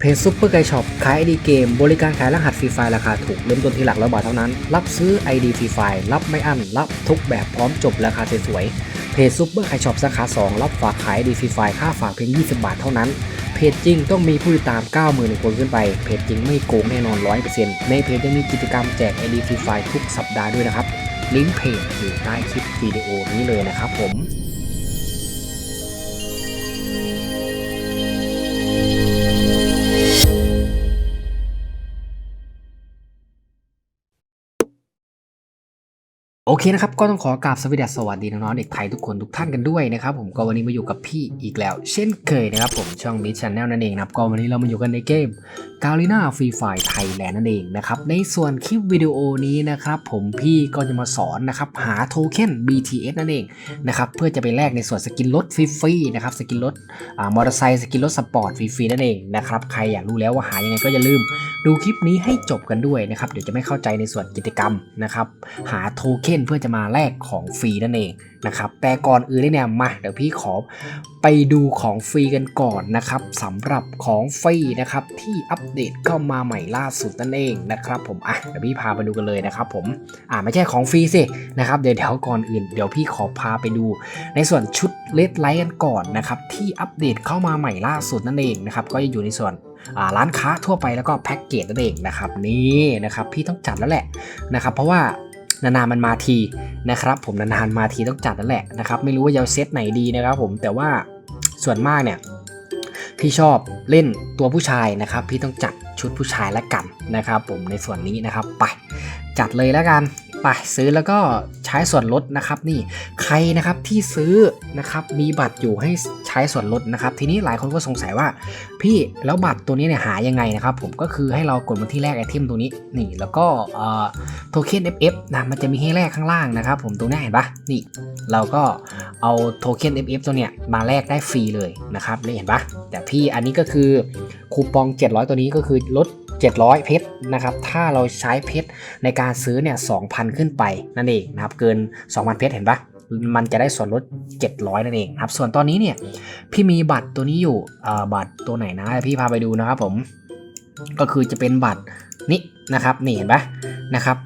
เพจซุปเปอร์ไกช็อปขายไอดีเกม บริการขายรหัสฟรีไฟล์ราคาถูก เริ่มต้นที่หลักร้อยบาทเท่านั้น รับซื้อ ID ฟรีไฟล์รับไม่อั้น รับทุกแบบพร้อมจบราคาสวยๆเพจซุปเปอร์ไกช็อปสาขา 2 รับฝากขายไอดีฟรีไฟล์ค่าฝากเพียง 20 บาทเท่านั้น เพจจริงต้องมีผู้ติดตาม 90,000 คนขึ้นไป เพจจริงไม่โกงแน่นอน 100%ในเพจยังมีกิจกรรมแจก ID ฟรีไฟล์ทุกสัปดาห์ด้วยนะครับลิงก์เพจอยู่ใต้คลิปวิดีโอนี้เลยนะครับผม โอเคนะครับก็ต้องขอกราบสวัสดีสวัสดีน้องๆเด็กไทยทุกคนทุกท่านกันด้วยนะครับผมก็วันนี้มาอยู่กับพี่อีกแล้ว เช่นเคยนะครับผมช่องมิชชันแนลนั่นเองนะครับก็วันนี้เรามาอยู่กันในเกมกาลิน่าฟรีไฟไทยแลนด์นั่นเองนะครับในส่วนคลิปวิดีโอนี้นะครับผมพี่ก็จะมาสอนนะครับหาโทเค็น BTS นั่นเองนะครับเพื่อจะไปแลกในส่วนสกินรถฟรีๆนะครับสกินรถอ่ามอเตอร์ไซค์สกินรถสปอร์ตฟรีๆนั่นเองนะครับใครอยากรู้แล้วว่าหายังไงก็อย่าลืม ดูคลิปนี้ให้จบกันด้วยนะครับเดี๋ยวจะไม่เข้าใจในส่วนกิจกรรมนะครับหาโทเค็นเพื่อจะมาแลกของฟรีนั่นเองนะครับแต่ก่อนอื่นเลยเนี่ยมาเดี๋ยวพี่ขอไปดูของฟรีกันก่อนนะครับสำหรับของฟรีนะครับที่อัปเดตเข้ามาใหม่ล่าสุดนั่นเองนะครับผมอะเดี๋ยวพี่พาไปดูกันเลยนะครับผมอ่าไม่ใช่ของฟรีสินะครับเดี๋ยวเดี๋ยวก่อนอื่น เดี๋ยวพี่ขอพาไปดู ในส่วนชุดเลดไลท์กันก่อนนะครับที่อัปเดตเข้ามาใหม่ล่าสุดนั่นเองนะครับก็จะอยู่ในส่วนอ่าร้านค้าทั่วไปแล้วก็แพ็กเกจนั่นเองนะครับนี่นะครับพี่ต้องจัดแล้วแหละนะครับเพราะว่า นานๆมันมาทีนะครับผมนานๆมาทีต้องจัดนั่นแหละนะครับไม่รู้ว่าจะเซตไหนดีนะครับผมแต่ว่าส่วนมากเนี่ยพี่ชอบเล่นตัวผู้ชายนะครับ พี่ต้องจัดชุดผู้ชายและกันนะครับ ผมในส่วนนี้นะครับไปจัดเลยแล้วกัน ไปซื้อแล้วก็ใช้ส่วนลดนะครับนี่ใครนะครับที่ซื้อนะครับมีบัตรอยู่ให้ใช้ส่วนลดนะครับทีนี้หลายคนก็สงสัยว่า พี่แล้วบัตรตัวนี้เนี่ยหายังไงนะครับผมก็คือให้เรากดมาที่แรกไอเทมตัวนี้นี่แล้วก็โทเค็น FF นะมันจะมีให้แลกข้างล่างนะครับผมตรงนี้เห็นปะนี่เราก็เอาโทเค็น FF ตัวเนี้ยมาแลกได้ฟรีเลยนะครับนี่เห็นปะแต่พี่อันนี้ก็คือคูปอง 700 ตัวนี้ก็คือลด 700 เพชรนะครับ ถ้าเราใช้เพชรในการซื้อเนี่ย2,000 ขึ้นไปนั่นเองนะครับ เกิน 2,000 เพชรเห็นปะมันจะได้ส่วนลด 700 นั่นเองครับ ส่วนตอนนี้เนี่ยพี่มีบัตรตัวนี้อยู่บัตรตัวไหนนะ พี่พาไปดูนะครับผม ก็คือจะเป็นบัตร นี้นะครับนี่เห็นปะนะครับ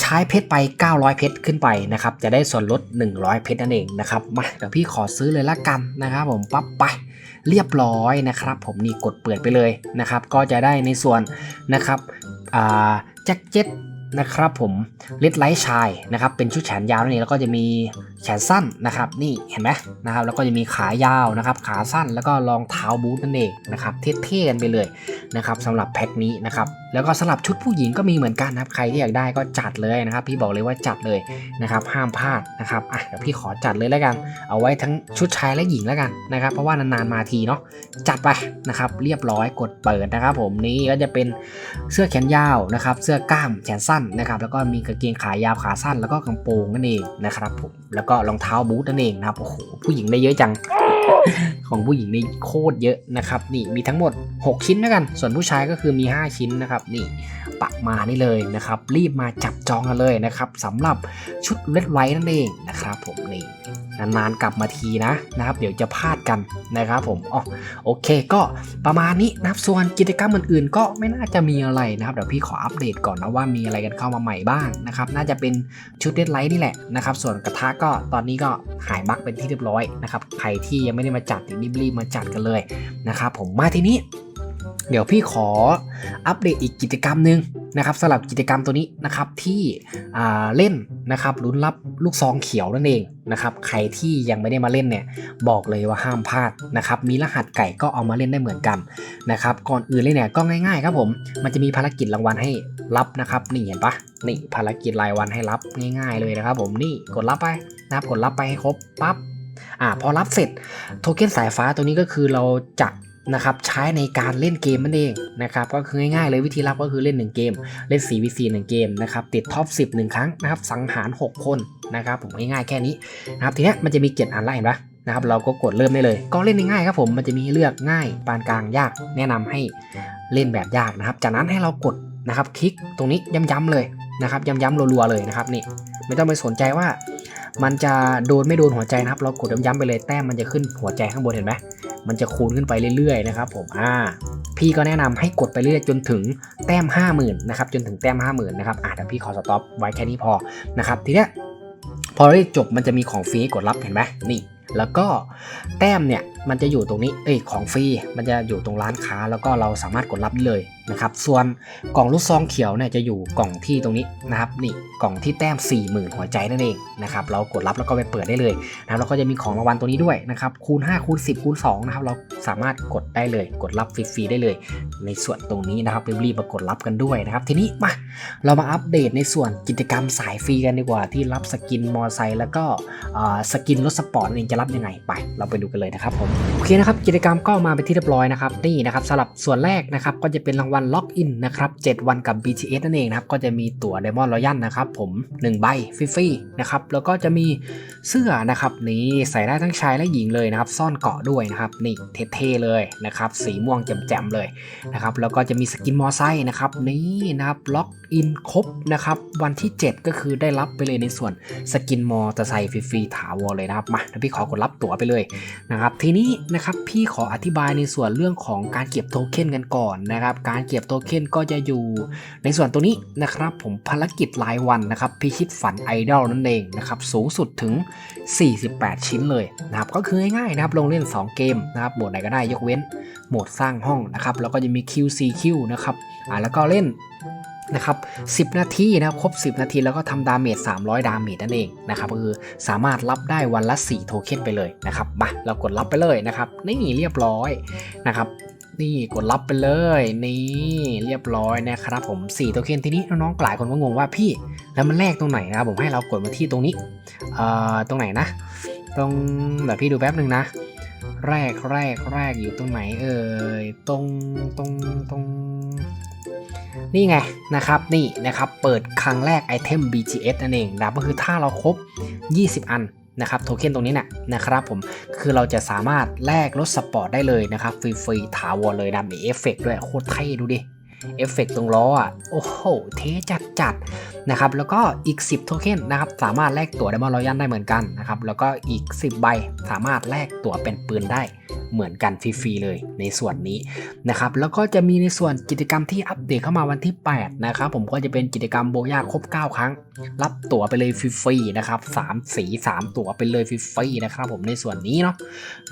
ใช้เพชรไป 900 เพชรขึ้นไปนะครับจะได้ส่วนลด 100 เพชรนั่นเองนะครับมาเดี๋ยวพี่ขอซื้อเลยละกันนะครับผมปั๊บไปเรียบร้อยนะครับ ผมนี่กดเปิดไปเลยนะครับ ก็จะได้ในส่วนนะครับแจ็คเจ็ตนะครับผมเลดไลท์ชายนะครับเป็นชุดแขนยาวนั่นเองแล้วก็จะมีแขนสั้นนะครับนี่เห็นไหมนะครับแล้วก็จะมีขายาวนะครับขาสั้นแล้วก็รองเท้าบูทนั่นเองนะครับเท่ๆกันไปเลยนะครับสำหรับแพ็คนี้นะครับแล้วก็สำหรับชุดผู้หญิงก็มีเหมือนกันนะครับ ใครที่อยากได้ก็จัดเลยนะครับ พี่บอกเลยว่าจัดเลยนะครับ ห้ามพลาดนะครับอะเดี๋ยวพี่ขอจัดเลยแล้วกัน เอาไว้ทั้งชุดชายและหญิงแล้วกันนะครับ เพราะว่านานๆมาทีเนาะจัดไปนะครับ เรียบร้อยกดเปิดนะครับ ผมนี้ก็จะเป็นเสื้อแขนยาวนะครับ เสื้อกล้ามแขนสั้นนะครับ แล้วก็มีกางเกงขายาวขาสั้น แล้วก็กางโปรงนั่นเองนะครับผมแล้วก็รองเท้าบูทนั่นเองนะครับโอ้โหผู้หญิงได้เยอะจัง ของผู้หญิงนี่โคตรเยอะนะครับนี่มีทั้งหมด 6 ชิ้นด้วยกัน ส่วนผู้ชายก็คือมี 5 ชิ้นนะครับนี่ปักมานี่เลยนะครับ รีบมาจับจองกันเลยนะครับสำหรับชุดเลดไว้นั่นเองนะครับผมนี่นานๆกลับมาทีนะนะครับ เดี๋ยวจะพลาดกันนะครับผมอ๋อโอเคก็ประมาณนี้นะครับส่วนกิจกรรมอื่นๆ ก็ไม่น่าจะมีอะไรนะครับเดี๋ยวพี่ขออัปเดตก่อนนะว่ามีอะไรกันเข้ามาใหม่บ้างนะครับน่าจะเป็นชุดเลดไลท์นี่แหละนะครับส่วนกระทะก็ตอนนี้ก็หายบั๊กเป็นที่เรียบร้อยนะครับใครที่ยังไม่ได้มาจัดรีบๆมาจัดกันเลยนะครับผมมาทีนี้ เดี๋ยวพี่ขออัปเดตอีกกิจกรรมหนึ่งนะครับสำหรับกิจกรรมตัวนี้นะครับที่เล่นนะครับลุ้นรับลูกซองเขียวนั่นเองนะครับใครที่ยังไม่ได้มาเล่นเนี่ยบอกเลยว่าห้ามพลาดนะครับมีรหัสไก่ก็เอามาเล่นได้เหมือนกันนะครับก่อนอื่นเลยเนี่ยก็ง่ายๆครับผมมันจะมีภารกิจรางวัลให้รับนะครับนี่เห็นปะนี่ภารกิจรายวันให้รับง่าย ๆเลยนะครับผมนี่กดรับไปนะครับกดรับไปให้ครบปั๊บ อ่าพอรับเสร็จโทเค็นสายฟ้าตัวนี้ก็คือเราจะนะครับใช้ในการเล่นเกมนั่นเองนะครับก็คือง่ายๆเลยวิธีรับก็คือเล่น 1 เกม เล่น 4 v 4 1 เกมนะครับติดท็อป 10 1 ครั้งนะครับสังหาร 6 คนนะครับผมง่ายๆแค่นี้นะครับทีนี้มันจะมี 7 อันไล่เห็นปะนะครับเราก็กดเริ่มได้เลย ก็เล่นง่ายๆครับผมมันจะมีให้เลือกง่ายปานกลางยาก แนะนำให้เล่นแบบยากนะครับ จากนั้นให้เรากดนะครับคลิกตรงนี้ย้ำๆเลยนะครับย้ำๆรัวๆเลยนะครับนี่ไม่ต้องไปสนใจว่า มันจะโดนไม่โดนหัวใจนะครับ เรากดย้ำๆไปเลยแต้มมันจะขึ้นหัวใจข้างบนเห็นไหมมันจะคูณขึ้นไปเรื่อยๆนะครับผมอ่าพี่ก็แนะนำให้กดไปเรื่อยๆจนถึงแต้ม 50,000นะครับจนถึงแต้ม 50,000นะครับอ่าเดี๋ยวพี่ขอสต็อปไว้แค่นี้พอนะครับทีเนี้ยพอได้จบมันจะมีของฟรีกดรับเห็นไหมนี่แล้วก็แต้มเนี่ยมันจะอยู่ตรงนี้ เอ้ยของฟรี มันจะอยู่ตรงร้านค้า แล้วก็เราสามารถกดรับได้เลย นะครับ ส่วนกล่องลูกซองเขียวเนี่ยจะอยู่กล่องที่ตรงนี้นะครับนี่กล่องที่แต้ม 40,000 หัวใจนั่นเองนะครับเรากดรับแล้วก็ไปเปิดได้เลยนะครับแล้วก็จะมีของรางวัลตัวนี้ด้วยนะครับคูณ 5 คูณ 10 คูณ2นะครับเราสามารถกดได้เลย กดรับฟรีๆได้เลย ในส่วนตรงนี้นะครับรีบๆมากดรับกันด้วยนะครับทีนี้มาเรามาอัปเดตในส่วนกิจกรรมสายฟรีกันดีกว่า ที่รับสกินมอไซค์แล้วก็สกินรถสปอร์ตเองจะรับยังไงไป เราไปดูกันเลยนะครับผมโอเคนะครับกิจกรรมก็มาเป็นที่เรียบร้อยนะครับนี่นะครับสำหรับส่วนแรกนะครับก็จะเป็นรางวัลล็อกอินนะครับ7วันกับ BTS นั่นเองนะครับก็จะมีตั๋ว Diamond Royal นะครับผม 1 ใบฟรีๆนะครับแล้วก็จะมีเสื้อนะครับนี่ใส่ได้ทั้งชายและหญิงเลยนะครับซ่อนเกาะด้วยนะครับนี่เท่ๆเลยนะครับสีม่วงแจ่มๆเลยนะครับแล้วก็จะมีสกินมอไซค์นะครับนี่นะครับล็อกอินครบนะครับวันที่ 7 ก็คือได้รับไปเลยในส่วนสกินมอเตอร์ไซค์ฟรีๆถาวรเลยนะครับมาพี่ขอกดรับตั๋วไปเลยนะครับทีนี้นะครับพี่ขออธิบายในส่วนเรื่องของการเก็บโทเค็นกันก่อนนะครับการเก็บโทเค็นก็จะอยู่ ในส่วนตัวนี้นะครับผมภารกิจรายวันนะครับพิชิตฝันไอดอลนั่นเองนะครับสูงสุดถึง 48 ชิ้นเลยนะครับก็คือง่ายๆนะครับลงเล่น 2 เกมนะครับโหมดไหนก็ได้ยกเว้นโหมดสร้างห้องนะครับแล้วก็จะมี QCQ นะครับอ่าแล้วก็เล่นนะครับ10 นาทีนะครับครบ 10 นาทีแล้วก็ทำดาเมจ 300 ดาเมจนั่นเองนะครับก็คือสามารถรับได้วันละ 4 โทเค็นไปเลยนะครับมาเรากดรับไปเลยนะครับนี่เรียบร้อยนะครับ นี่กดรับไปเลย นี่เรียบร้อยนะครับผม4โทเค็นทีนี้น้องๆหลายคนก็งงว่าพี่ แล้วมันแลกตรงไหนนะครับผมให้เรากดมาที่ตรงนี้เอ่อตรงไหนนะ ตรงเดี๋ยวพี่ดูแป๊บหนึ่งนะ แรกแรกแรกอยู่ตรงไหนเอ่ยตรงตรงตรงนี่ไงนะครับนี่นะครับเปิดครั้งแรกไอเทม BGS นั่นเองนะครับก็คือถ้าเราครบ 20 อัน นะครับโทเค็นตรงนี้นะนะครับผมคือเราจะสามารถแลกรถสปอร์ตได้เลยนะครับฟรีๆถาวรเลยนะมีเอฟเฟกต์ด้วยโคตรเท่ดูดิเอฟเฟกต์ตรงล้ออะโอ้โหเท่จัดจัดๆ นะครับแล้วก็อีก 10 โทเค็นนะครับสามารถแลกตั๋วไดมอนด์รอยัลได้เหมือนกันนะครับแล้วก็อีก 10 ใบสามารถแลกตั๋วเป็นปืนได้เหมือนกันฟรีๆเลยในส่วนนี้นะครับแล้วก็จะมีในส่วนกิจกรรมที่อัปเดตเข้ามาวันที่ 8 นะครับผมก็จะเป็นกิจกรรมโบยาครบ 9 ครั้ง รับตั๋วไปเลยฟรีๆนะครับ3สี 3 ตั๋วไปเลยฟรีๆนะครับผมในส่วนนี้เนาะ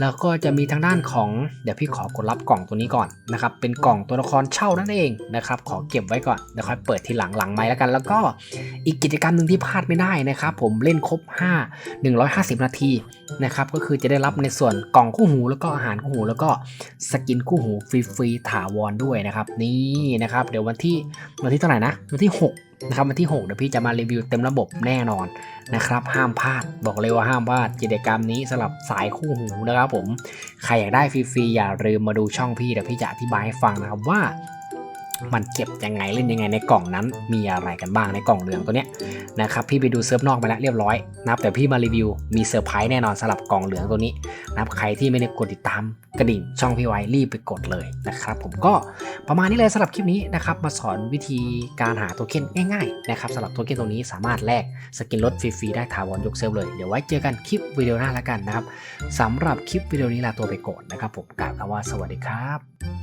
แล้วก็จะมีทางด้านของเดี๋ยวพี่ขอกดรับกล่องตัวนี้ก่อนนะครับเป็นกล่องตัวละครเช่านั่นเองนะครับขอเก็บไว้ก่อนเดี๋ยวค่อยเปิดทีหลังหลังไม้แล้วกัน แล้วก็อีกกิจกรรมหนึ่งที่พลาดไม่ได้นะครับ ผมเล่นครบ 5 150 นาทีนะครับก็คือจะได้รับในส่วนกล่องคู่หู แล้วก็อาหารคู่หู แล้วก็สกินคู่หูฟรีๆถาวรด้วยนะครับนี่นะครับ เดี๋ยววันที่วันที่เท่าไหร่นะวันที่ 6 นะครับวันที่ 6 เดี๋ยวพี่จะมารีวิวเต็มระบบแน่นอนนะครับ ห้ามพลาดบอกเลยว่าห้ามพลาดกิจกรรมนี้สำหรับสายคู่หูนะครับผมใครอยากได้ฟรีๆอย่าลืมมาดูช่องพี่เดี๋ยวพี่จะอธิบายให้ฟังนะครับว่า มันเก็บยังไงเล่นยังไงในกล่องนั้น มีอะไรกันบ้างในกล่องเหลืองตัวเนี้ยนะครับพี่ไปดูเซิร์ฟนอกมาแล้วเรียบร้อยนะครับแต่พี่มารีวิวมีเซอร์ไพรส์แน่นอนสำหรับกล่องเหลืองตัวนี้นะครับใครที่ไม่ได้กดติดตามกระดิ่งช่องพี่ไว้รีบไปกดเลยนะครับผมก็ประมาณนี้เลยสำหรับคลิปนี้นะครับมาสอนวิธีการหาโทเค็นง่ายๆนะครับสำหรับโทเค็นตรงนี้สามารถแลกสกินลดฟรีๆได้ถาวรยกเซิร์ฟเลยเดี๋ยวไว้เจอกันคลิปวิดีโอหน้าแล้วกันนะครับสำหรับคลิปวิดีโอนี้ลาตัวไปก่อนนะครับผมกล่าวคำว่าสวัสดีครับ